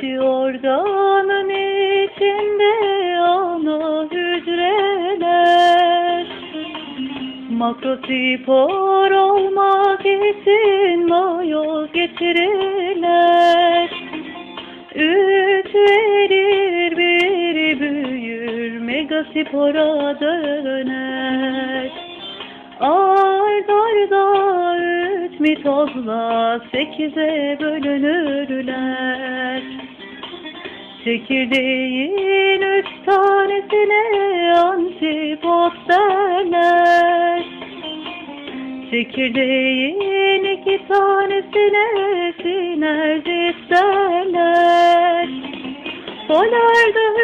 Geçiyor dağının içinde ana hücreler. Makrotipor olmak için mayoz geçirirler. Üç verir bir büyür megasipora döner. Ard arda üç mitozla sekize bölünürler. Çekirdeğin üç tanesine antipod derler. Çekirdeğin iki tanesine sinerjist derler. Polarda